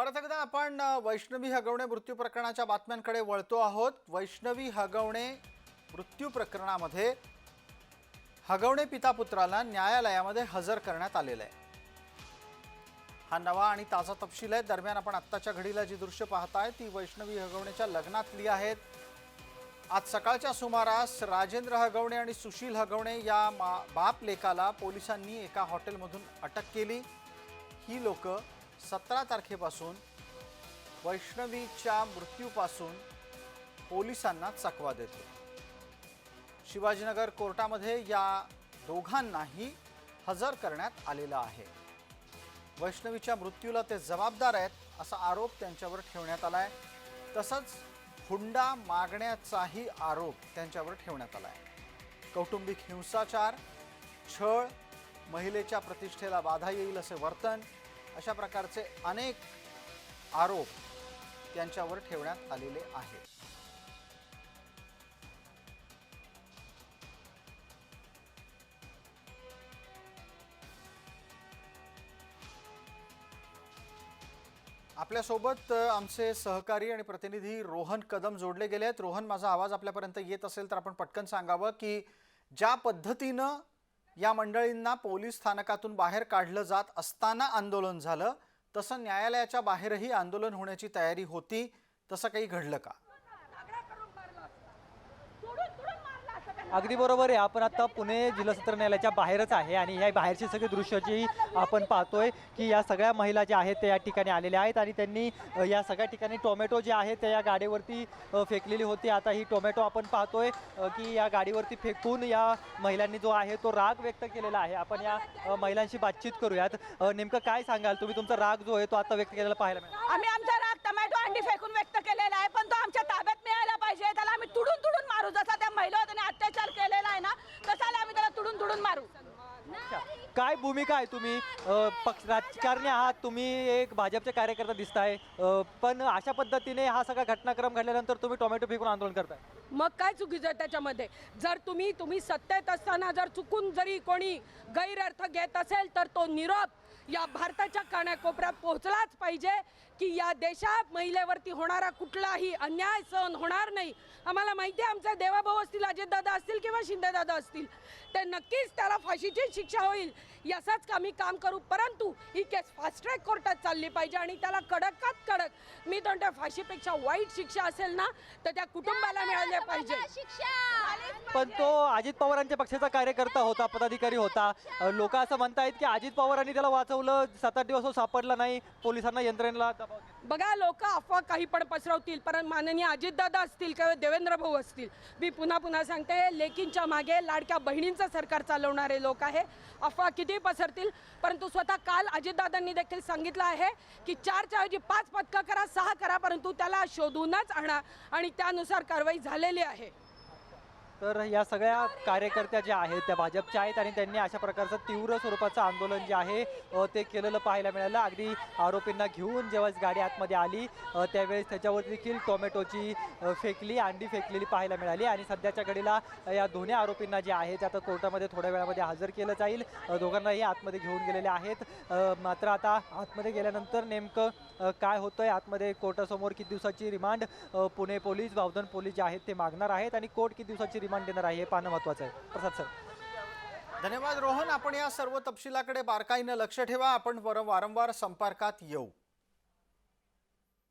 परत एकदा आपण वैष्णवी हगवणे मृत्यू प्रकरणाच्या बातम्यांकडे वळतो आहोत. वैष्णवी हगवणे मृत्यू प्रकरणामध्ये हगवणे पिता पुत्राला न्यायालयामध्ये हजर करण्यात आलेलं आहे. हा नवा आणि ताजा तपशील आहे. दरम्यान आपण आत्ताच्या घडीला जी दृश्य पाहताय ती वैष्णवी हगवणेच्या लग्नातली आहेत. आज सकाळच्या सुमारास राजेंद्र हगवणे आणि सुशील हगवणे या मा बाप लेकाला पोलिसांनी एका हॉटेलमधून अटक केली. ही लोक सतरा तारखेपासून वैष्णवीच्या मृत्यूपासून पोलिसांना चकवा देतो. शिवाजीनगर कोर्टामध्ये या दोघांनाही हजर करण्यात आलेला आहे. वैष्णवीच्या मृत्यूला ते जबाबदार आहेत असा आरोप त्यांच्यावर ठेवण्यात आला आहे तसंच हुंडा मागण्याचाही आरोप त्यांच्यावर ठेवण्यात आला आहे कौटुंबिक हिंसाचार छळ महिलेच्या प्रतिष्ठेला बाधा येईल असे वर्तन अशा प्रकारचे अनेक आरोप त्यांच्यावर ठेवण्यात आलेले आहेत. आपल्यासोबत आमचे सहकारी आणि प्रतिनिधी रोहन कदम जोडले गेले आहेत. रोहन माझा आवाज आपल्यापर्यंत येत असेल तर आपण पटकन सांगावं की ज्या पद्धतीनं या मंडळींना पोलीस स्थानकातून बाहेर काढलं जात असताना आंदोलन झालं. तसं न्यायालयाच्या बाहेरही आंदोलन होण्याची तयारी होती. तसं काही घडलं का? अगदी बरोबर आहे. आपण आता पुणे जिल्हा सत्र न्यायालयाच्या बाहेरच आहे आणि ह्या बाहेरची सगळी दृश्य जी आपण पाहतोय की या सगळ्या महिला ज्या आहेत त्या या ठिकाणी आलेल्या आहेत आणि त्यांनी या सगळ्या ठिकाणी टोमॅटो जे आहे त्या या गाडीवरती फेकलेली होती. आता ही टोमॅटो आपण पाहतोय की या गाडीवरती फेकून या महिलांनी जो आहे तो राग व्यक्त केलेला आहे. आपण या महिलांशी बातचीत करूयात. नेमकं काय सांगाल? तुम्ही तुमचा राग जो आहे तो आता व्यक्त केलेला पाहायला मिळाला. आम्ही आमचा राग टोमॅटो अंडी फेकून व्यक्त केलेला आहे पण तो आमच्या ताब्यात मिळायला पाहिजे. त्याला आम्ही तुडून तुडून मारू. जसा त्या महिला मारू. काय भूमिका आहे तुम्ही? पक्ष राजकारणी आहात तुम्ही एक भाजपचे कार्यकर्ता दिसताय. पण अशा पद्धतीने हा सगळा घटनाक्रम घडल्यानंतर तुम्ही टोमॅटो फेकून आंदोलन करताय. मग काय चुकीचं आहे त्याच्यामध्ये? जर तुम्ही तुम्ही सत्तेत असताना जर चुकून जरी कोणी गैरअर्थ घेत असेल तर तो निरोप या भारताच्या कानाकोपऱ्यात पोहोचलाच पाहिजे की या देशात महिलेवरती होणारा कुठलाही अन्याय सहन होणार नाही. आम्हाला माहिती आहे आमचे देवाभाऊ असतील अजितदादा असतील किंवा शिंदेदादा असतील ते नक्कीच त्याला फाशीची शिक्षा होईल. याचाच आम्ही काम करू परंतु ही केस फास्ट ट्रॅक कोर्टात चालली पाहिजे आणि त्याला कडकात कडक मी तर म्हणते फाशीपेक्षा वाईट शिक्षा असेल ना तर त्या कुटुंबाला मिळाले पाहिजे. पण तो अजित पवारांच्या पक्षाचा कार्यकर्ता होता पदाधिकारी होता. लोक असं म्हणतायत की अजित पवारांनी त्याला वाचवलं सात आठ दिवस तो सापडला नाही पोलिसांना यंत्रणेला दबाव दिला. बघा लोक अफवा काही पण पसरवतील पण माननीय अजितदादा असतील किंवा देवेंद्र भाऊ असतील. मी पुन्हा पुन्हा सांगते लेकींच्या मागे लाडक्या बहिणींचं सरकार चालवणारे लोक आहे. अफवा किती पसरतील परंतु स्वतः काल अजितदादांनी देखील सांगितलं आहे की चारच्या ऐवजी पाच पथकं करा सहा परंतु त्याला शोधूनच आणा आणि त्यानुसार कारवाई झालेली आहे. तर या सगळ्या कार्यकर्त्या ज्या आहेत त्या भाजपच्या आहेत आणि त्यांनी अशा प्रकारचं तीव्र स्वरूपाचं आंदोलन जे आहे ते केलेलं पाहायला मिळालं. अगदी आरोपींना घेऊन जेव्हा गाडी आतमध्ये आली त्यावेळेस त्याच्यावर देखील टोमॅटोची फेकली अंडी फेकलेली पाहायला मिळाली आणि सध्याच्या घडीला या दोन्ही आरोपींना जे आहे ते आता कोर्टामध्ये थोड्या वेळामध्ये हजर केलं जाईल. दोघांनाही आतमध्ये घेऊन गेलेले आहेत. मात्र आता आतमध्ये गेल्यानंतर नेमकं काय होतं आहे आतमध्ये कोर्टासमोर किती दिवसाची remand? Pune police Bavdhan police जे आहेत ते मागणार आहेत आणि कोर्ट किती दिवसाची डिमांड देणार आहे हे पाहणं महत्त्वाचं आहे. प्रसाद सर. धन्यवाद रोहन. आपण या सर्व तपशिलाकडे बारकाईनं लक्ष ठेवा. आपण वर- वारंवार संपर्कात येऊ.